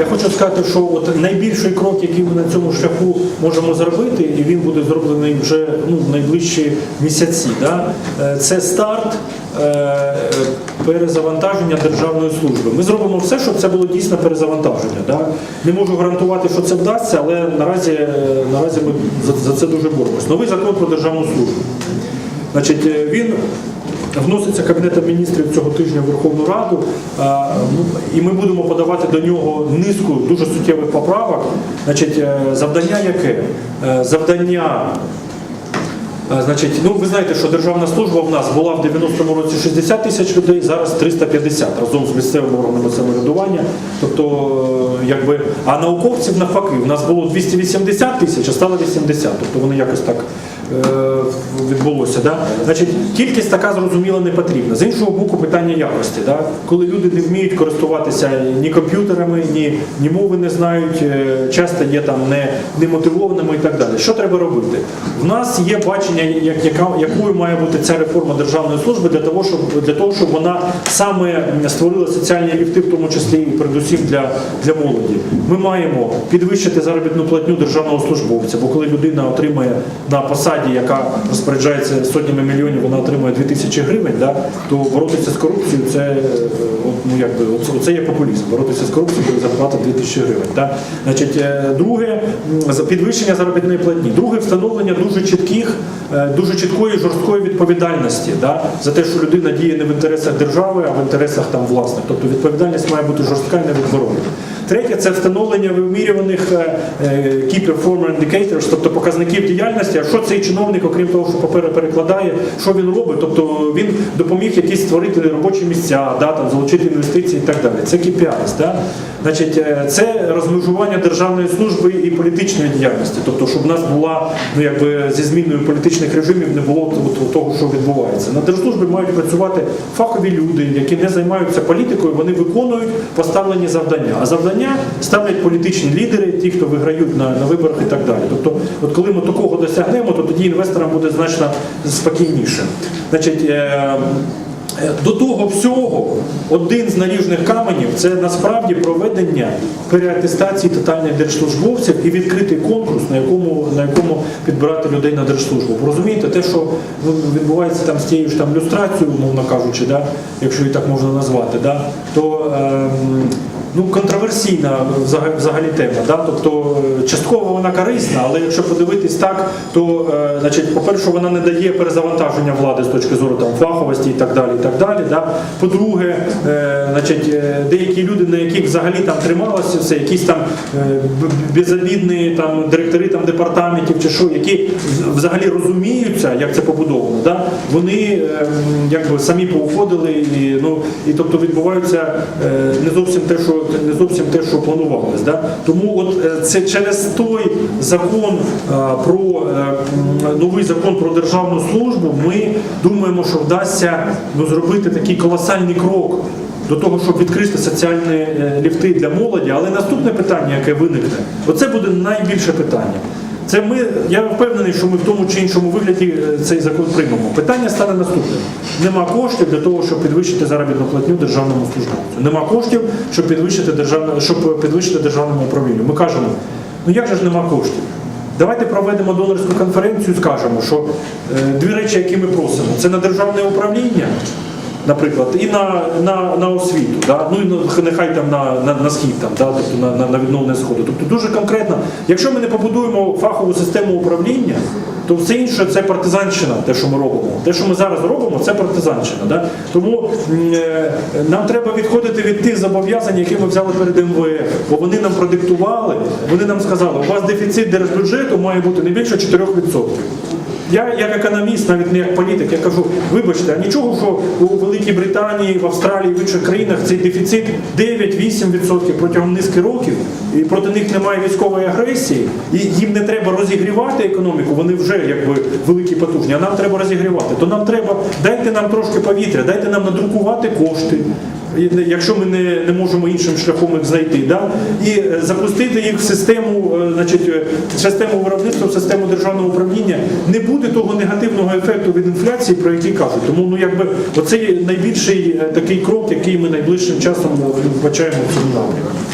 Я хочу сказати, що от найбільший крок, який ми на цьому шляху можемо зробити, і він буде зроблений вже ну, в найближчі місяці. Да? е, Це старт е, перезавантаження державної служби. Ми зробимо все, щоб це було дійсно перезавантаження. Да? Не можу гарантувати, що це вдасться, але наразі, е, наразі ми за, це дуже боремось. Новий закон про державну службу. Значить, він вноситься Кабінетом міністрів цього тижня в Верховну Раду, ну, і ми будемо подавати до нього низку дуже суттєвих поправок. Значить, е, завдання яке? Е, Завдання. е, Значить, ну ви знаєте, що державна служба в нас була в 90-му році 60 тисяч людей, зараз 350 разом з місцевими органами самоврядування. Тобто, якби, а науковців навпаки, в нас було 280 тисяч, а стало 80. Тобто вони якось так відбулося. Да? Значить, кількість така зрозуміла не потрібна. З іншого боку, питання якості. Да? Коли люди не вміють користуватися ні комп'ютерами, ні, ні мови не знають, е, часто є там не, немотивованими і так далі. Що треба робити? В нас є бачення, як, яка, якою має бути ця реформа державної служби для того, щоб для того, щоб вона саме створила соціальні ліфти, в тому числі і передусім для, для молоді. Ми маємо підвищити заробітну платню державного службовця, бо коли людина отримує на посаді, яка розпоряджається сотнями мільйонів, вона отримує 2000 гривень, да, то боротися з корупцією це е, ну, якби, оце є популізм. Боротися з корупцією, коли зарплата 2000 гривень. Да. Значить, е, друге підвищення заробітної платні. Друге встановлення дуже чітких, е, дуже чіткої жорсткої відповідальності да, за те, що людина діє не в інтересах держави, а в інтересах там власних. Тобто відповідальність має бути жорстка і невідворотна. Третє це встановлення вимірюваних е, е, Key Performer Indicators, тобто показників діяльності. А що цей чиновник, окрім того, що папери перекладає, що він робить? Тобто він допоміг якісь створити робочі місця, да, там, залучити інвестиції і так далі. Це KPIs. Да? Значить, е, це розмежування державної служби і політичної діяльності. Тобто, щоб в нас була ну, якби, зі зміною політичних режимів не було того, що відбувається. На держслужбі мають працювати фахові люди, які не займаються політикою, вони виконують поставлені завдання. А завдання ставлять політичні лідери, ті, хто виграють на, на виборах і так далі. Тобто, от коли ми такого досягнемо, то тоді інвесторам буде значно спокійніше. Значить, е, Е, До того всього, один з наріжних каменів це насправді проведення переатестації тотальних держслужбовців і відкритий конкурс, на якому, на якому підбирати людей на держслужбу. Розумієте, те, що ну, відбувається там з тією ж там люстрацією, умовно кажучи, да, якщо її так можна назвати, да, то ем, ну, контроверсійна взагалі тема. Да? Тобто е, частково вона корисна, але якщо подивитись так, то е, значить, по-перше, вона не дає перезавантаження влади з точки зору там, фаховості і так далі. І так далі да? По-друге, е, значить, е, деякі люди, на яких взагалі там трималося все, якісь там е, безобідні там, директори там, департаментів чи що, які взагалі розуміються, як це побудовано, да? вони е, якби самі поуходили і, ну, і тобто відбуваються е, не зовсім те, що не зовсім те, що планувалось. Да? Тому от е, це через той закон е, про е, новий закон про державну службу. Ми думаємо, що вдасться ну, зробити такий колосальний крок. До того, щоб відкрити соціальні ліфти для молоді, але наступне питання, яке виникне, оце буде найбільше питання. Це ми, я впевнений, що ми в тому чи іншому вигляді е, цей закон приймемо. Питання стане наступним: нема коштів для того, щоб підвищити заробітну платню державному службовцю. Нема коштів, щоб підвищити державне, щоб підвищити державному управлінню. Ми кажемо, ну як же ж нема коштів? Давайте проведемо донорську конференцію, скажемо, що е, дві речі, які ми просимо, це на державне управління. Наприклад, і на, на, на освіту, да? ну і нехай там на, на, на схід, там, да? тобто на, на, на відновлення сходу. Тобто дуже конкретно, якщо ми не побудуємо фахову систему управління, то все інше це партизанщина, те, що ми робимо. Те, що ми зараз робимо, це партизанщина. Да? Тому е, нам треба відходити від тих зобов'язань, які ми взяли перед МВФ, бо вони нам продиктували, вони нам сказали, у вас дефіцит держбюджету має бути не більше 4%. Я як економіст, навіть не як політик, я кажу, вибачте, а нічого, що у Великій Британії, в Австралії, в інших країнах цей дефіцит 9-8% протягом низки років, і проти них немає військової агресії, і їм не треба розігрівати економіку, вони вже якби великі потужні, а нам треба розігрівати. То нам треба, дайте нам трошки повітря, дайте нам надрукувати кошти. Якщо ми не, не можемо іншим шляхом їх знайти, да? і е, запустити їх в систему, е, значить, е, систему виробництва, в систему державного управління, не буде того негативного ефекту від інфляції, про який кажуть. Тому ну якби оце найбільший такий крок, який ми найближчим часом вбачаємо в цьому напрямку.